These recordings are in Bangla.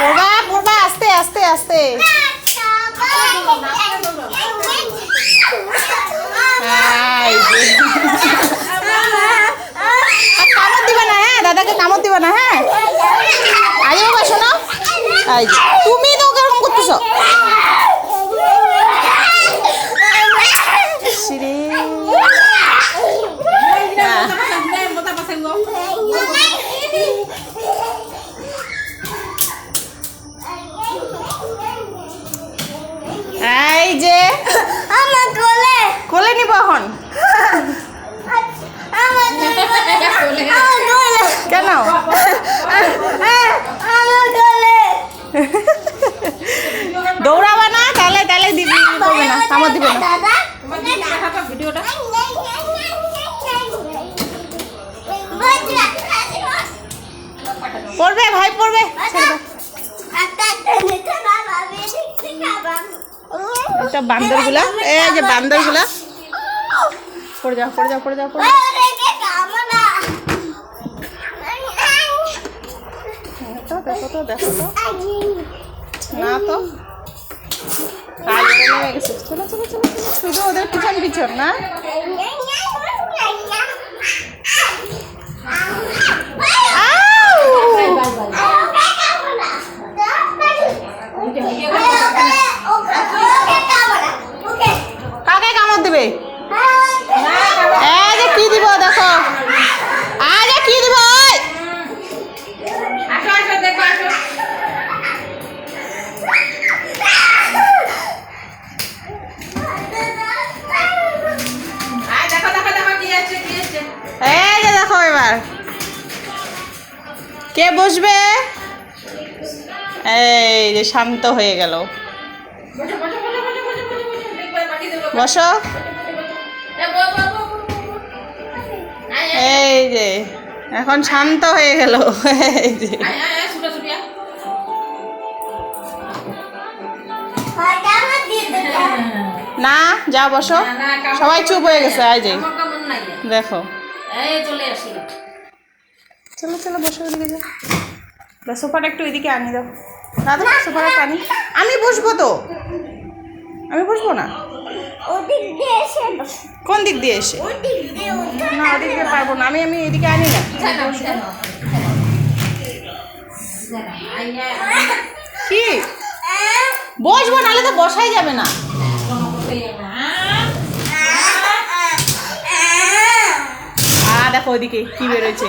পড়বা পড়বা, আস্তে আস্তে আস্তে। কামড় দিবে না হ্যাঁ? দাদাকে কামড় দিবা না হ্যাঁ? আরে বাবা শোনো। তুমি তো ওকে এরকম করতেছো। কোলে নিব এখন। আমার আমার কেন? দৌড়াবা না তাহলে তাহলে দিবি করবে না কামড় দিবে না। ভিডিওটা পড়বে ভাই পড়বে। এটা বান্দরগুলা। এই যে বান্দরগুলা। পড়ে যাও পড়ে যাও পড়ে যাও পড়ে। দেখো তো, দেখো তো দেখো তো। না তো। কাজ নেমে গেছে। চলো চলো চলো। শুধু ওদের পিছন পিছন না কে বসবে? এই যে শান্ত হয়ে গেল। বসো। এই যে, এখন শান্ত হয়ে গেল। না, যা বসো। সবাই চুপ হয়ে গেছে, এই যে। দেখো। চলে আসি চলো চলো বসো ওদিকে যাও। দাও, সোফাটা একটু এদিকে আনি দাও। দাদা সোফাটা আনি। আমি বসবো তো। আমি বসবো না? কোন দিক দিয়ে এসে? না ওদিক দিয়ে পারব না। আমি আমি এদিকে আনি না। কি? বসবো নাহলে তো বসাই যাবে না। আ দেখো ওইদিকে কি বেরোচ্ছে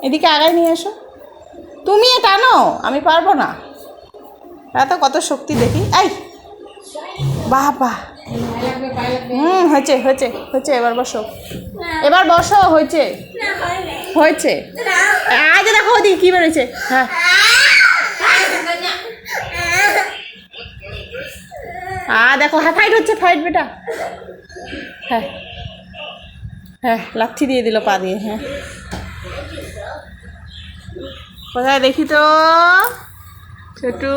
এদিকে আগায় নিয়ে এসো। তুমি এ টানো আমি পারব না। এত কত শক্তি দেখি। এই বাহ বাহ হুম, হয়েছে হয়েছে হয়েছে, এবার বসো। এবার বসো, হয়েছে। হয়েছে। আজ দেখো ওদিকে কি বেরোচ্ছে। হ্যাঁ। আ দেখো হ্যাঁ ফাইট হচ্ছে ফাইট বেটা। হ্যাঁ। হ্যাঁ লাথি দিয়ে দিল পা দিয়ে হ্যাঁ। কোথায় দেখি তো ছোটু